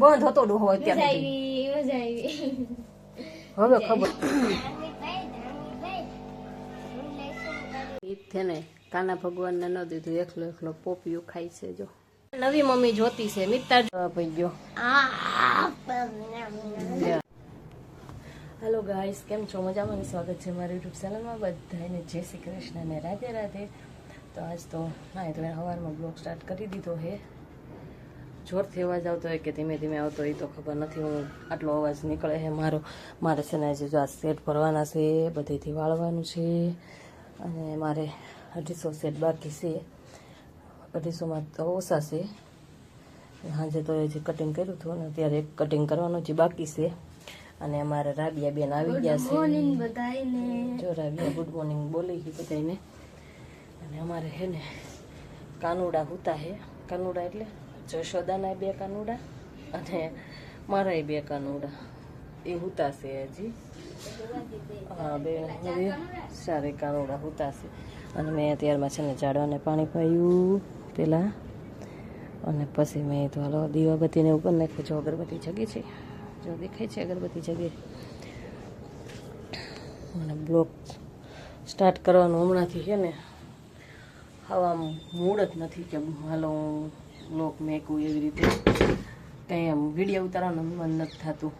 બંધ હતો ડોહો અત્યારે હવે ખબર. છે ને કાના ભગવાનને ન દીધું એકલો એકલો પોપિયું ખાય છે જો. નવી મમ્મી જોતી છે મિત્તા ભાઈ ગયો. હેલો ગાઈસ કેમ છો? મજામાં? સ્વાગત છે મારી યુટ્યુબ ચેનલમાં બધાને જય શ્રી કૃષ્ણ ને રાધે રાધે. તો આજ તો ના તો મેં સવારમાં બ્લોગ સ્ટાર્ટ કરી દીધો હે. જોરથી અવાજ આવતો હોય કે ધીમે ધીમે આવતો હોય તો ખબર નથી હું આટલો અવાજ નીકળે છે મારો. મારે છે ને હજી જો આ સેટ ભરવાના છે બધેથી વાળવાનું છે. અને મારે અઢીસો સેટ બાકી છે. અઢીસોમાં તો ઓછા છે. સાંજે તો હજી કટિંગ કર્યું હતું અને અત્યારે એક કટિંગ કરવાનું જે બાકી છે. અને અમારે રાબિયા બેન આવી ગયા છે. જો રાબિયા ગુડ મોર્નિંગ બોલી ગઈ બધાને અને અમારે હે ને કાનુડા હુતા હે. કાનુડા એટલે જશોદાના બે કાનુડા અને મારાય બે કાનુડા. એ હુતાશે હજી. હા, બે હવે સારી કાનુડા હુતાશે. અને મેં અત્યારમાં છે ને ઝાડવાને પાણી પાયું પેલા. અને પછી મેં તો હાલો દીવાબત્તીને ઉપર નાખ્યું. જો અગરબત્તી જગી છે. જો દેખાય છે અગરબત્તી જગી. અને બ્લોક સ્ટાર્ટ કરવાનું હમણાંથી છે ને. હવા મૂડ જ નથી કે હાલો હું બ્લોક મેકું એવી રીતે. કંઈ આમ વીડિયો ઉતારવાનું મન નથી થતું.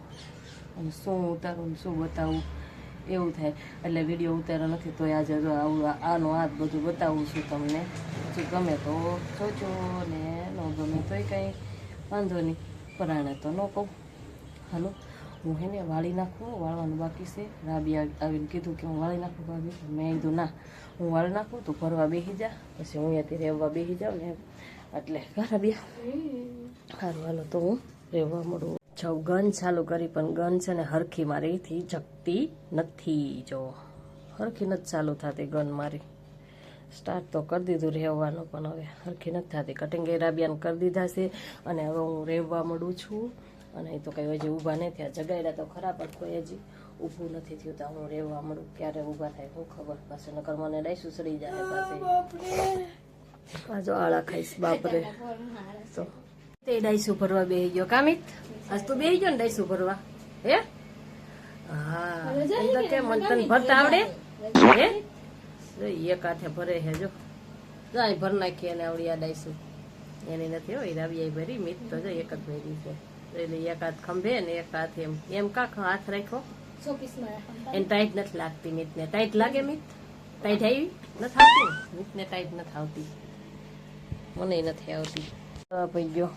અને શું ઉતારું શું બતાવું, એવું થાય. એટલે વીડિયો ઉતાર્યો નથી, તોય આજે જો આવું, આનો આ બધું બતાવું છું તમને. જે ગમે તો જોજો ને ન ગમે તોય કંઈ વાંધો નહીં. પરાણે તો ન કહું. હાલો, હું હે ને વાળી નાખું, વાળવાનું બાકી છે. રાબી આવ- આવીને કીધું કે હું વાળી નાખું ભાભી. મેં કીધું, ના, હું વાળી નાખું, તું ફરવા બેસી જા. પછી હું અહીંયાથી રહેવા બેસી જાઉં ને એટલે ઘરે બે સારું હાલો તો હું રહેવા મળું. જાઉં ગન ચાલુ કરી, પણ ગન છે ને હરખી મારીથી જગતી નથી જો. હરખી નથી ચાલુ થતી ગન મારી. સ્ટાર્ટ તો કરી દીધું રહેવાનું પણ હવે હરખી નથી થતી. કટિંગ એ રાબિયાને કરી દીધા છે, અને હવે હું રહેવા મળું છું. અને એ તો કંઈ હજી ઊભા નહીં થયા. જગાડ્યા તો ખરા, પણ કોઈ હજી ઊભું નથી થયું તો હું રહેવા મળું. ક્યારે ઊભા થાય, હું ખબર. પાસે નકર મને ડાયસું સડી જાય પાસે આ આળા ખાઈશ બાપરે તો તે ડાયસું ભરવા બે ગયો કામિત આજ તું બે ગયો ને ડાઈસું ભરવા હે હા તો કે મને તને ભરતા આવડે હે એક હાથે ભરે હે જો જાય ભર નાખી એને આવડી આ ડાયસું એની નથી હોય રાવી ભરી મિત તો જો એક જ ભરી છે એટલે એક હાથ ખંભે ને એક હાથ એમ એમ કાક હાથ રાખ્યો એને ટાઈટ નથી લાગતી મિતને ટાઈટ લાગે મિત ટાઈટ આવી નથી આવતી મિતને ટાઈટ નથી આવતી મને નથી આવતી આ પઈ ગયો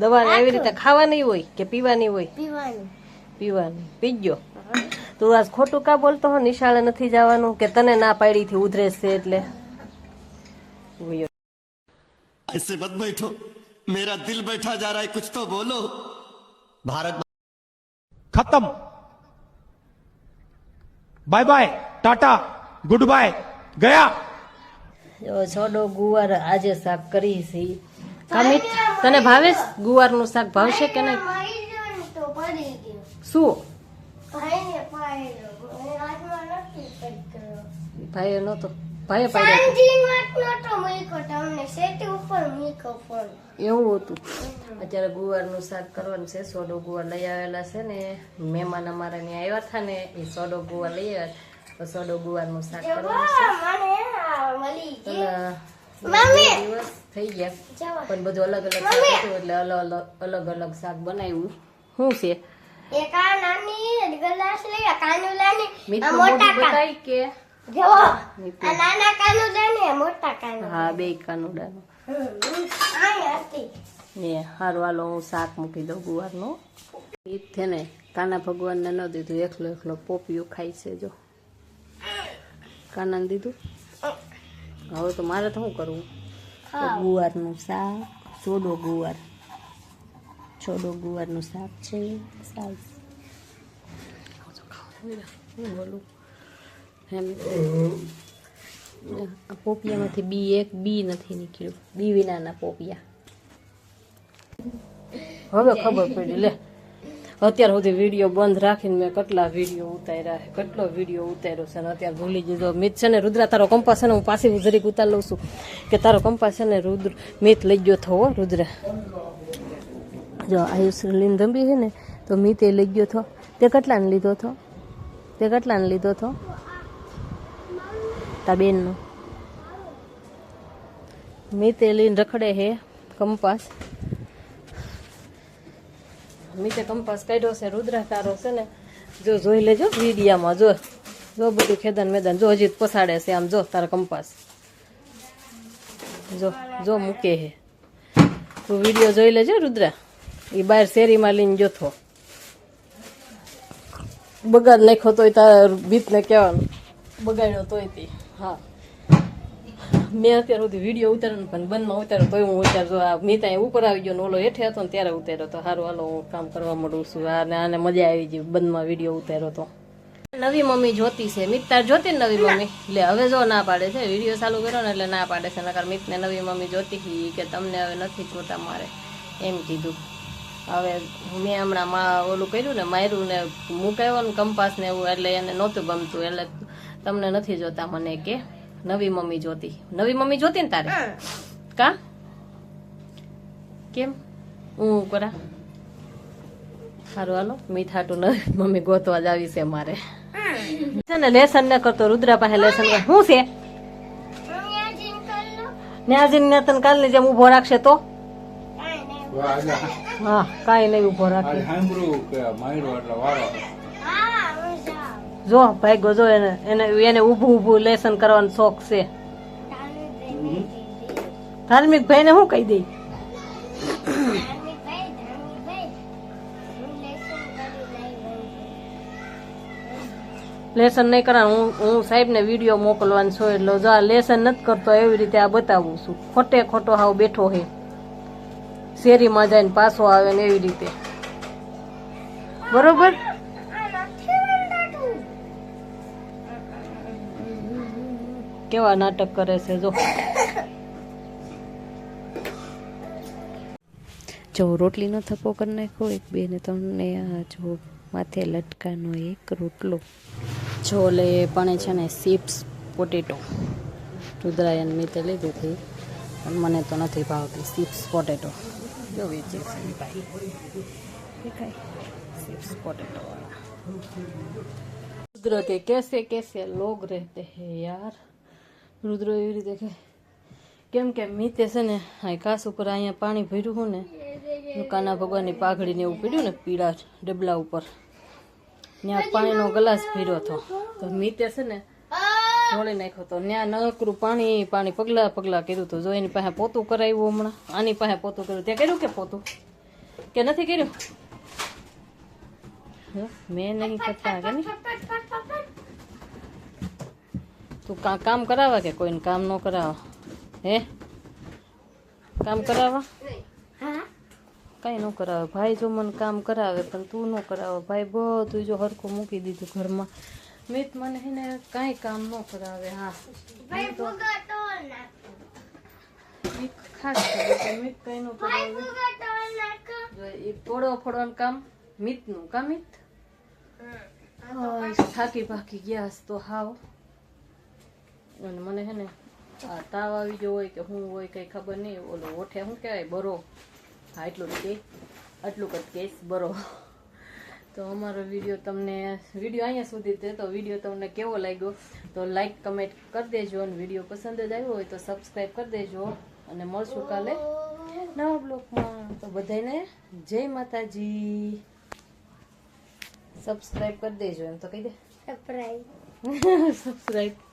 દવા એવી રીતે ખાવાની હોય કે પીવાની હોય પીવાનું પીવાની પી ગયો તું આજ ખોટું કા બોલતો હો નિશાળે નથી જવાનું કે તને ના પાડી થી ઉધરેસ છે એટલે વયો. ऐसे मत बैठो मेरा दिल बैठा जा रहा है कुछ तो बोलो भारत खत्म bye bye tata good bye गया જો છોડો ગુવાર આજે શાક કરી છે. કામિત તને ભાવે? ગુવારનું શાક? ભાવશે કે નહીં? ગયો શું? ભાઈએ ભાઈએ નતો ફોન એવું હતું. અત્યારે ગુવારનું શાક કરવાનું છે. સોડો ગુવાર લઈ આવેલા છે ને. મહેમાન અમારા ત્યાં આવ્યા હતા ને. એ સોડો ગુવાર લઈ આવ્યા. તો સડો ગુવારનું શાક કરવાનું છે. દિવસ થઈ ગયા. પણ બધું અલગ અલગ એટલે અલગ અલગ અલગ અલગ શાક બનાવ્યું. શું છે? હા બે કાનુડાનું ને હાલો હું શાક મૂકી દઉં ગુવારનું. એ છે ને કાના ભગવાનને ન દીધું એકલો એકલો પોપિયું ખાય છે જો. કાનાને દીધું. હવે તો મારે તો શું કરવું? ગુવારનું શાક છોડો ગુવાર. છોડો ગુવારનું શાક છે. સાસ હું બોલું. એમ. પોપિયામાંથી બી એક બી નથી નીકળ્યું. બી વિનાના પોપિયા. હવે ખબર પડી લે. અત્યાર સુધી વીડિયો બંધ રાખીને મેં કેટલા વીડિયો ઉતાર્યા છે કેટલો વીડિયો ઉતાર્યો છે અને અત્યારે ભૂલી દીધો મિત છે ને રુદ્રા તારો કંપાસ છે ને હું પાછી જરીક ઉતાર લઉં છું. કે તારો કંપાસ છે ને રુદ્ર મિત લઈ ગયો થો હો, રુદ્રા. જો આયુષ લીન રંબી છે ને તો મિતે લઈ ગયો થો. તે કેટલાને લીધો થો? તે કેટલાને લીધો થો? તા બેનનો. મિતે લઈને રખડે હે કંપાસ. મીતે કંપાસ કાઢ્યો છે રુદ્ર તારો છે ને, જો જોઈ લેજો વીડિયામાં, જો જો બધું ખેદાન મેદાન, જો હજી પસાડે છે આમ, જો તારા કંપાસ. જો જો મૂકે હે. તું વીડિયો જોઈ લેજો રુદ્રા. એ બહાર શેરીમાં લઈને જોથો બગાડ નાખ્યો તોય તાર બીતને કહેવાનું. બગાડ્યો તોય તે. હા. મેં અત્યાર સુધી વીડિયો ઉતાર્યો પણ બંધમાં ઉતાર્યો તોય હું ઉતારજો આ મેં ત્યાં ઉપર આવી ગયો ને ઓલો હેઠે હતો ને ત્યારે ઉતાર્યો તો સારું હાલો હું કામ કરવા માંડું છું. આને આને મજા આવી ગઈ બંધમાં વીડિયો ઉતાર્યો તો. નવી મમ્મી જોતી છે. મિત તાર જોતી નવી મમ્મી? એટલે હવે જો ના પાડે છે, વીડિયો ચાલુ કર્યો ને એટલે ના પાડે છે. નકર મિતને નવી મમ્મી જોતી હતી કે તમને હવે નથી જોતા મારે. એમ કીધું. હવે મેં હમણાં માં ઓલું કર્યું ને, માર્યું ને, મુકાયો ને કંપાસ ને એવું, એટલે એને નહોતું ગમતું. એટલે તમને નથી જોતા મને કે. નવી મમ્મી જોતી. નવી મમ્મી જોતી ને તારે? કા? કેમ? હું કરા? સારું હાલો. મીઠાટું નવી મમ્મી ગોતવા જ આવી છે મારે. છે ને લેસન ન કરતો રુદ્રા પાસે લેસન શું છે? ન્યાજીન ને તને કાલની જેમ ઊભો રાખશે તો? હા કાંઈ નહીં ઊભો રાખે. જો, ભાઈ જો એને એને એને ઊભું ઊભું લેસન કરવાનો શોખ છે. ધાર્મિક ભાઈ ને શું કહી દઈ? લેસન નહીં કરવાનું હું હું સાહેબને વીડિયો મોકલવાનું છું, એટલે જો આ લેસન નથી કરતો, એવી રીતે આ બતાવું છું. ખોટે ખોટો હાવ બેઠો હે શેરીમાં જઈને પાછો આવે ને એવી રીતે. બરોબર આ નથી રંધાતું. કેવા નાટક કરે છે જો. જો રોટલીનો થપ્પો કરી નાખ્યો એક બે ને તમને જો માથે લટકાનો એક રોટલો. જો લે પણ છે ને સીપ્સ પોટેટો. રુદ્રાયણ મેં લીધી હતી. પણ મને તો નથી ભાવતી સીપ્સ પોટેટો. જો વેચે છે ભાઈ? દેખાય ચિપ્સ પોટેટો વાળા રુદ્ર કે कैसे कैसे लोग रहते हैं यार રુદ્ર એવી રીતે કે કેમ કે મીતે છે ને આ કાસ ઉપર અહીંયા પાણી ભર્યું હોય ને એનું કાના ભગવાનની પાઘડી ને એવું પીડ્યું ને પીળા ડબલા ઉપર ત્યાં પાણીનો ગ્લાસ ભર્યો હતો તો મીતે છે ને ઢોળી નાખ્યો તો ત્યાં નકરું પાણી પાણી પગલા પગલા કર્યું તો જો એની પાસે પોતું કરાવ્યું હમણાં આની પાસે પોતું કર્યું ત્યાં કર્યું કે પોતું કે નથી કર્યું નહીં કરતા કે નહીં તું કા કામ કરાવવા કે કોઈને કામ ન કરાવવા હે? કામ કરાવવા? કઈ ન કરાવે. ભાઈ જો મને કામ કરાવે પણ તું ન કરાવે. ભાઈ બધું જો હરખું મૂકી દીધું ઘરમાં. મિત મને હે ને કાંઈ કામ ન કરાવે હા. ખાસ મિત કઈ ન ભાઈ કરાવે તોડવા ફોડવાનું કામ મિતનું કામ મિત? થાકી પાકી ગયા તો હાવ. અને મને હે ને આ તાવ આવી ગયો હોય કે હું હોય કંઈ ખબર નહીં, ઓલો ઓઠે શું કહેવાય, બરો. હા, એટલું જ કે, આટલું જ કેસ બરો. તો અમારો વીડિયો તમને, વીડિયો અહીંયા સુધી છે તો વીડિયો તમને કેવો લાગ્યો તો લાઈક કમેન્ટ કરી દેજો અને વીડિયો પસંદ જ આવ્યો હોય તો સબસ્ક્રાઈબ કરી દેજો. અને મળશું કાલે નવા બ્લોગમાં તો બધાને જય માતાજી. સબસ્ક્રાઈબ કરી દેજો એમ તો કહી દે. Subscribe subscribe